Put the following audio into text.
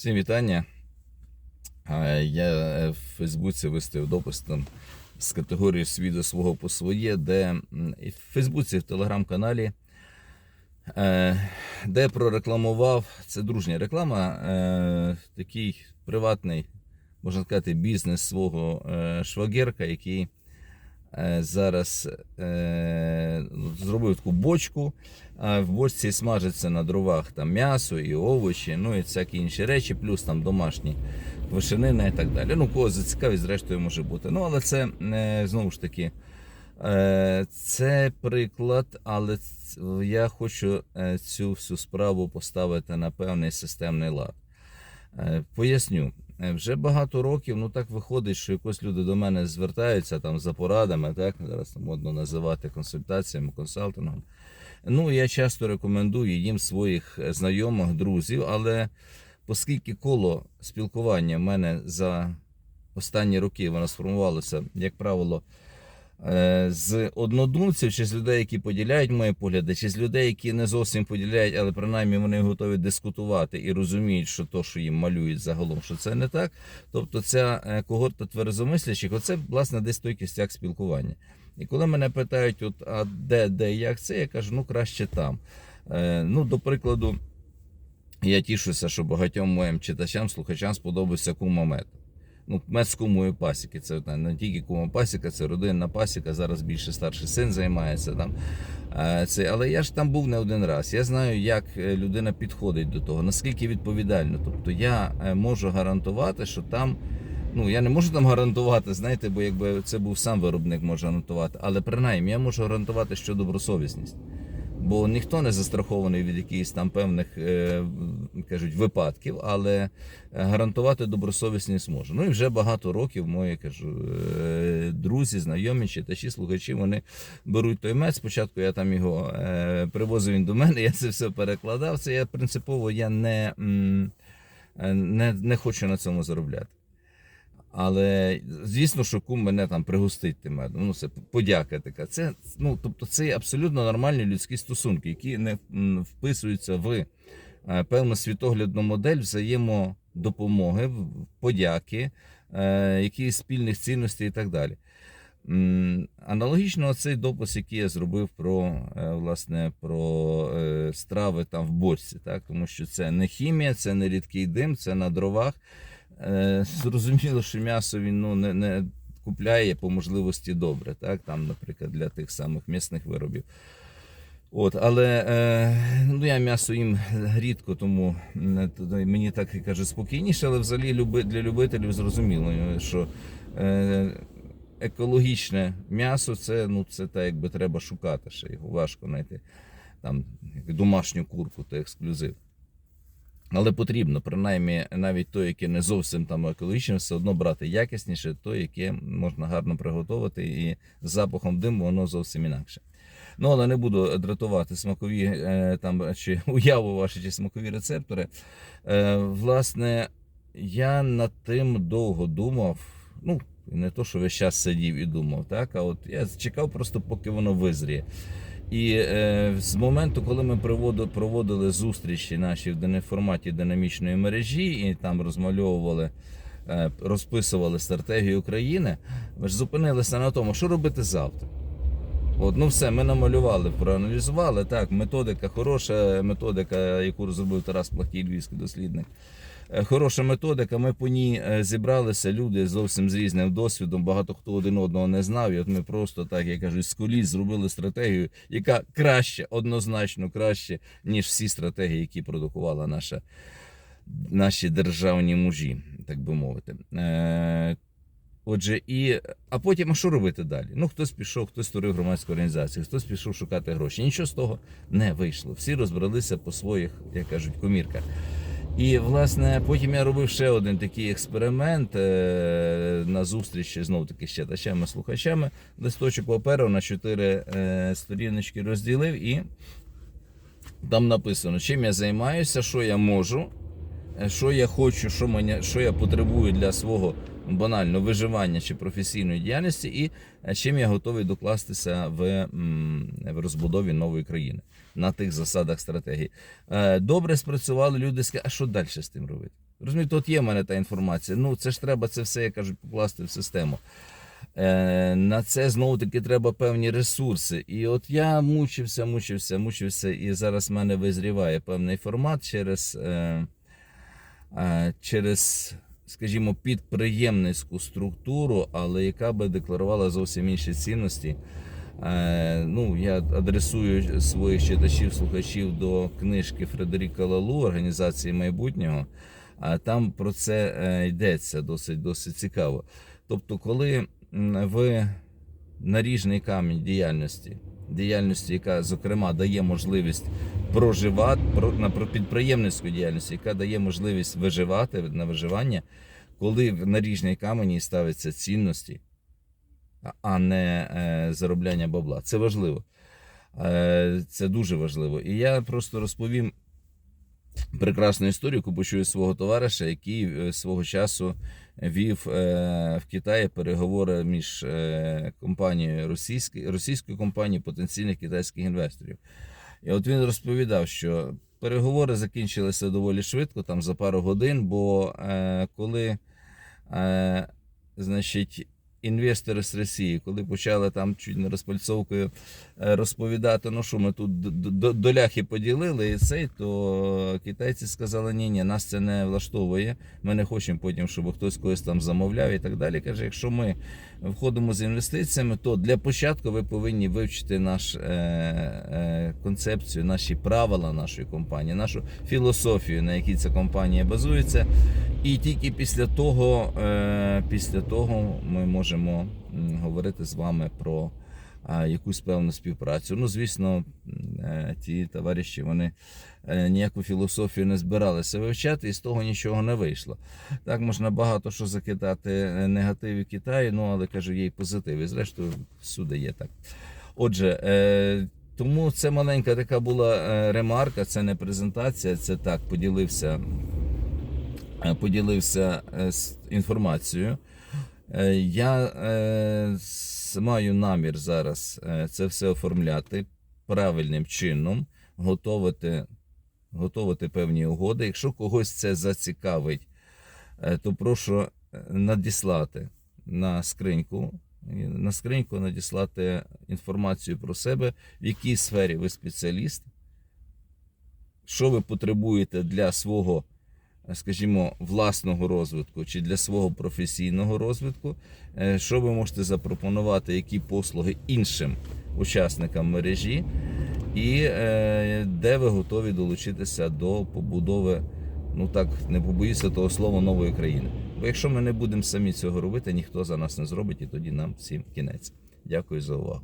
Всім вітання. Я е, в Фейсбуці виставив допис там з категорії свій до свого по своє, де в Фейсбуці, в телеграм-каналі, е, де прорекламував, це дружня реклама, е, такий приватний, можна сказати, бізнес свого швагерка, який зараз е, ну, зробив таку бочку. А в бочці смажиться на дровах там м'ясо і овочі, ну і всякі інші речі, плюс там домашні вишенина і так далі. Ну, кого зацікавить, зрештою може бути. Ну, але це е, знову ж таки. е, Це приклад, але я хочу е, цю всю справу поставити на певний системний лад. Е, Поясню, Е, вже багато років, ну так виходить, що якось люди до мене звертаються там за порадами, так зараз модно називати консультаціями, консалтингом. Ну, я часто рекомендую їм своїх е, знайомих, друзів, але оскільки коло спілкування в мене за останні роки воно сформувалося, як правило, е, з однодумців, чи з людей, які поділяють мої погляди, чи з людей, які не зовсім поділяють, але принаймні вони готові дискутувати і розуміють, що то, що їм малюють загалом, що це не так. Тобто ця е, когорта тверезомислячих, оце власне десь той кістяк спілкування. І коли мене питають, от, а де, де, як це, я кажу, ну краще там. Е, ну, до прикладу, я тішуся, що багатьом моїм читачам, слухачам сподобався кума мед. Ну, мед з кумою пасіки. Це не, тільки кума пасіка, це родинна пасіка. Зараз більше старший син займається там. Е, Це, але я ж там був не один раз. Я знаю, як е, людина підходить до того, наскільки відповідально. Тобто я е, можу гарантувати, що там. Ну, я не можу там гарантувати, знаєте, бо якби це був сам виробник, може гарантувати. Але принаймні я можу гарантувати, що добросовісність. Бо ніхто не застрахований від якихось там певних е, кажуть, випадків, але гарантувати добросовісність може. Ну і вже багато років мої кажу, е, друзі, знайомі, читачі, слухачі, вони беруть той мед. Спочатку я там його е, привозив він до мене, я це все перекладав. Це я принципово я не, е, не, не хочу на цьому заробляти. Але звісно, що кум мене там пригостить тим. Ну, це подяка така. Це, ну, тобто, це абсолютно нормальні людські стосунки, які не вписуються в е, певну світоглядну модель взаємодопомоги, подяки, е, якісь спільних цінностей і так далі. Аналогічно цей допис, який я зробив про, е, власне, про страви там в бочці, так? тому що це не хімія, це не рідкий дим, це на дровах. Е, Зрозуміло, що м'ясо він ну, не, не купляє по можливості добре, так? там, наприклад, для тих самих м'ясних виробів. От, але е, ну, я м'ясо їм рідко, тому не, мені так каже спокійніше, але взагалі люби, для любителів зрозуміло, що е, екологічне м'ясо це, ну, це так, якби треба шукати ще його. Важко знайти там домашню курку, то ексклюзив. Але потрібно, принаймні, навіть то, яке не зовсім там екологічне, все одно брати якісніше, то, яке можна гарно приготувати, і з запахом диму воно зовсім інакше. Ну, але не буду дратувати смакові е, там чи уяву ваші чи смакові рецептори. Е, власне, я над тим довго думав. Ну, не то, що весь час сидів і думав, так, а от я чекав просто, поки воно визріє. І е, з моменту, коли ми проводили, проводили зустрічі наші в форматі динамічної мережі, і там розмальовували, е, розписували стратегію України, ми ж зупинилися на тому, що робити завтра. От, ну все, ми намалювали, проаналізували. Так, методика хороша, методика, яку розробив Тарас Плахій, львівський дослідник. Е, Хороша методика. Ми по ній е, зібралися люди зовсім з різним досвідом. Багато хто один одного не знав. І от ми просто так, як кажуть, з коліс зробили стратегію, яка краще, однозначно краще, ніж всі стратегії, які продукувала наша, наші державні мужі, так би мовити. Е, Отже, і а потім а що робити далі? Ну, хтось пішов, хтось створив громадську організацію, хтось пішов шукати гроші. Нічого з того не вийшло. Всі розбралися по своїх, як кажуть, комірках. І власне потім я робив ще один такий експеримент е, на зустрічі знов таки з читачами, слухачами. Листочок паперу на чотири е, сторіночки розділив, і там написано, чим я займаюся, що я можу, е, що я хочу, що, мені, що я потребую для свого банально виживання чи професійної діяльності, і е, чим я готовий докластися в, в розбудові нової країни на тих засадах стратегії. Е, Добре спрацювали люди, сказали, а що далі з тим робити? Розумієте, от є в мене та інформація. Ну, це ж треба це все, як кажуть, покласти в систему. Е, на це знову таки треба певні ресурси. І от я мучився, мучився, мучився, і зараз в мене визріває певний формат через, через скажімо, підприємницьку структуру, але яка би декларувала зовсім інші цінності. Е, ну, я адресую своїх читачів, слухачів до книжки Фредеріка Лалу Організації майбутнього. А там про це е, йдеться досить досить цікаво. Тобто, коли ви наріжний камінь діяльності, діяльності, яка зокрема дає можливість проживати про на підприємницьку діяльність, яка дає можливість виживати на виживання, коли в наріжній камені ставиться цінності, а не е, заробляння бабла. Це важливо. Е, це дуже важливо. І я просто розповім прекрасну історію, яку почую свого товариша, який е, свого часу вів е, в Китаї переговори між е, компанією російською, російською компанією потенційних китайських інвесторів. І от він розповідав, що переговори закінчилися доволі швидко, там за пару годин, бо е, коли е, значить, інвестори з Росії, коли почали там чуть не розпальцовкою е, розповідати, ну що ми тут доляхи поділили, і цей, то китайці сказали, ні, ні, нас це не влаштовує. Ми не хочемо потім, щоб хтось когось там замовляв і так далі. Каже, якщо ми входимо з інвестиціями, то для початку ви повинні вивчити наш е, е, концепцію, наші правила нашої компанії, нашу філософію, на якій ця компанія базується. І тільки після того, е, після того ми можемо м, говорити з вами про якусь певну співпрацю. Ну, звісно, е, ті товариші вони е, ніяку філософію не збиралися вивчати, і з того нічого не вийшло. Так можна багато що закидати е, негативів Китаю, ну але кажу, є й позитив. І зрештою, всюди є так. Отже, тому це маленька така була ремарка, це не презентація, це так поділився, поділився інформацією. Е, Я е, маю намір зараз е, це все оформляти правильним чином, готувати, готувати певні угоди. Якщо когось це зацікавить, то прошу надіслати на скриньку. На скриньку надіслати інформацію про себе, в якій сфері ви спеціаліст, що ви потребуєте для свого, скажімо, власного розвитку чи для свого професійного розвитку, е, що ви можете запропонувати, які послуги іншим учасникам мережі, і е, де ви готові долучитися до побудови, ну так не побоюся того слова, нової країни. Бо якщо ми не будемо самі цього робити, ніхто за нас не зробить, і тоді нам всім кінець. Дякую за увагу.